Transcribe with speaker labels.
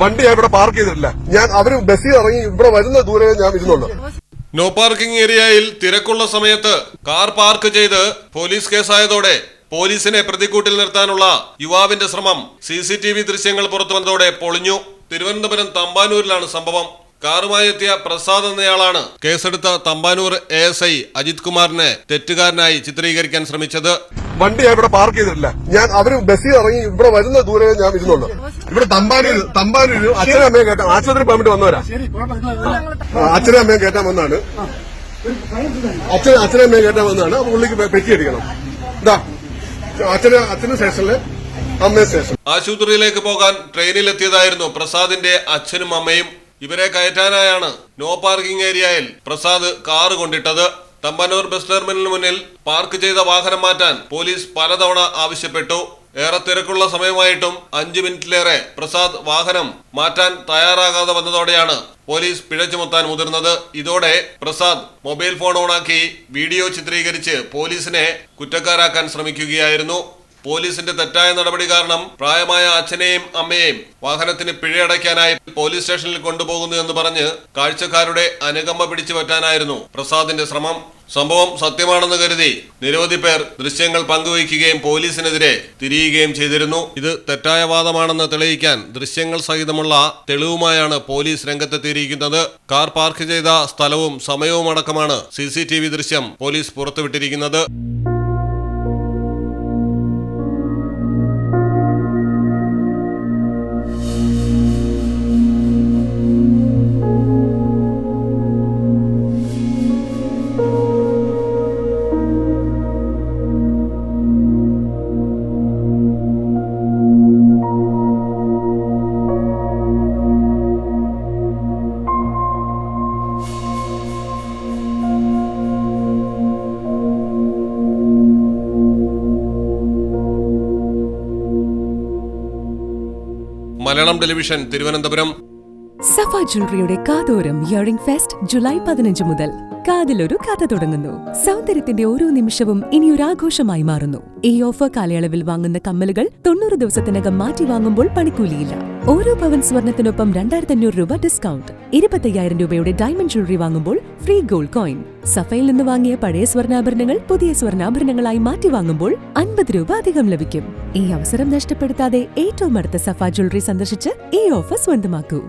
Speaker 1: വണ്ടി ഞാൻ ഇവിടെ പാർക്ക് ചെയ്തിട്ടില്ല. ഞാൻ അവർ ബസ്സിൽ ഇറങ്ങി ഇവിടെ വരുന്ന ദൂരെ ഞാൻ ഇരുന്നുള്ളൂ
Speaker 2: നോ പാർക്കിംഗ് ഏരിയയിൽ തിരക്കുള്ള സമയത്ത് കാർ പാർക്ക് ചെയ്ത് പോലീസ് കേസായതോടെ പോലീസിനെ പ്രതിക്കൂട്ടിൽ നിർത്താനുള്ള യുവാവിന്റെ ശ്രമം സി സി ടി വി ദൃശ്യങ്ങൾ പുറത്തു വന്നതോടെ പൊളിഞ്ഞു. തിരുവനന്തപുരം തമ്പാനൂരിലാണ് സംഭവം. കാറുമായി എത്തിയ പ്രസാദ് എന്നയാളാണ് കേസെടുത്ത Thampanoor A S I Ajith കുമാറിനെ തെറ്റുകാരനായി ചിത്രീകരിക്കാൻ ശ്രമിച്ചത്.
Speaker 1: വണ്ടി ഞാൻ ഇവിടെ പാർക്ക് ചെയ്തിട്ടില്ല. ഞാൻ അവർ ബസ്സിൽ ഇറങ്ങി ഇവിടെ വരുന്ന ദൂരെ ഞാൻ ഇരുന്നുള്ളൂ. ഇവിടെ തമ്പാനൂര് തമ്പാനൂര് അച്ഛനും അമ്മയും കേട്ടാ ആശുപത്രി പെർമിറ്റ് വന്നവരാ. അച്ഛനും അമ്മയും കേട്ടാൻ വന്നാണ് അച്ഛൻ അച്ഛനും അമ്മയും കേട്ടാൻ വന്നാണ് അപ്പൊ പുള്ളിക്ക് പെറ്റി അടിക്കണം. ഇതാ അച്ഛന് അച്ഛന് സ്റ്റേഷനിൽ അമ്മ സ്റ്റേഷൻ
Speaker 2: ആശുപത്രിയിലേക്ക് പോകാൻ ട്രെയിനിൽ എത്തിയതായിരുന്നു പ്രസാദിന്റെ അച്ഛനും അമ്മയും. ഇവരെ കയറ്റാനായാണ് നോ പാർക്കിംഗ് ഏരിയയിൽ പ്രസാദ് കാറ് കൊണ്ടിട്ടത്. തമ്പാനൂർ ബസ് ടെർമിനലിന് മുന്നിൽ പാർക്ക് ചെയ്ത വാഹനം മാറ്റാൻ പോലീസ് പലതവണ ആവശ്യപ്പെട്ടു. ഏറെ തിരക്കുള്ള സമയമായിട്ടും അഞ്ചു മിനിറ്റിലേറെ പ്രസാദ് വാഹനം മാറ്റാൻ തയ്യാറാകാതെ വന്നതോടെയാണ് പോലീസ് പിഴ ചുമത്താൻ മുതിർന്നത്. ഇതോടെ പ്രസാദ് മൊബൈൽ ഫോൺ ഓണാക്കി വീഡിയോ ചിത്രീകരിച്ച് പോലീസിനെ കുറ്റക്കാരാക്കാൻ ശ്രമിക്കുകയായിരുന്നു. പോലീസിന്റെ തെറ്റായ നടപടി കാരണം പ്രായമായ അച്ഛനെയും അമ്മയെയും വാഹനത്തിന് പിഴയടയ്ക്കാനായി പോലീസ് സ്റ്റേഷനിൽ കൊണ്ടുപോകുന്നു എന്ന് പറഞ്ഞ് കാഴ്ചക്കാരുടെ അനുകമ്പ പിടിച്ചു പറ്റാനായിരുന്നു പ്രസാദിന്റെ ശ്രമം. സംഭവം സത്യമാണെന്ന് കരുതി നിരവധി പേർ ദൃശ്യങ്ങൾ പങ്കുവയ്ക്കുകയും പോലീസിനെതിരെ തിരിയുകയും ചെയ്തിരുന്നു. ഇത് തെറ്റായ വാദമാണെന്ന് തെളിയിക്കാൻ ദൃശ്യങ്ങൾ സഹിതമുള്ള തെളിവുമായാണ് പോലീസ് രംഗത്തെത്തിയിരിക്കുന്നത്. കാർ പാർക്ക് ചെയ്ത സ്ഥലവും സമയവും അടക്കമാണ് സി ദൃശ്യം പോലീസ് പുറത്തുവിട്ടിരിക്കുന്നത്. മലയാളം ടെലിവിഷൻ തിരുവനന്തപുരം.
Speaker 3: സഫ ജ്വല്ലറിയുടെ കാതോരം ഇയറിംഗ് ഫെസ്റ്റ് ജൂലൈ പതിനഞ്ച് മുതൽ. കാതിലൊരു കഥ തുടങ്ങുന്നു. സൗന്ദര്യത്തിന്റെ ഓരോ നിമിഷവും ഇനി ഒരു ആഘോഷമായി മാറുന്നു. ഈ ഓഫർ കാലയളവിൽ വാങ്ങുന്ന കമ്മലുകൾ തൊണ്ണൂറ് ദിവസത്തിനകം മാറ്റി വാങ്ങുമ്പോൾ പണിക്കൂലിയില്ല. ഓരോ പവൻ സ്വർണത്തിനൊപ്പം രണ്ടായിരത്തി അഞ്ഞൂറ് രൂപ ഡിസ്കൗണ്ട് ഇരുപത്തയ്യായിരം രൂപയുടെ ഡയമണ്ട് ജ്വല്ലറി വാങ്ങുമ്പോൾ ഫ്രീ ഗോൾഡ് കോയിൻ സഫയിൽ നിന്ന് വാങ്ങിയ പഴയ സ്വർണാഭരണങ്ങൾ പുതിയ സ്വർണാഭരണങ്ങളായി മാറ്റി വാങ്ങുമ്പോൾ അൻപത് രൂപ അധികം ലഭിക്കും. ഈ അവസരം നഷ്ടപ്പെടുത്താതെ ഏറ്റവും അടുത്ത സഫ ജ്വല്ലറി സന്ദർശിച്ച് ഈ ഓഫർ സ്വന്തമാക്കൂ.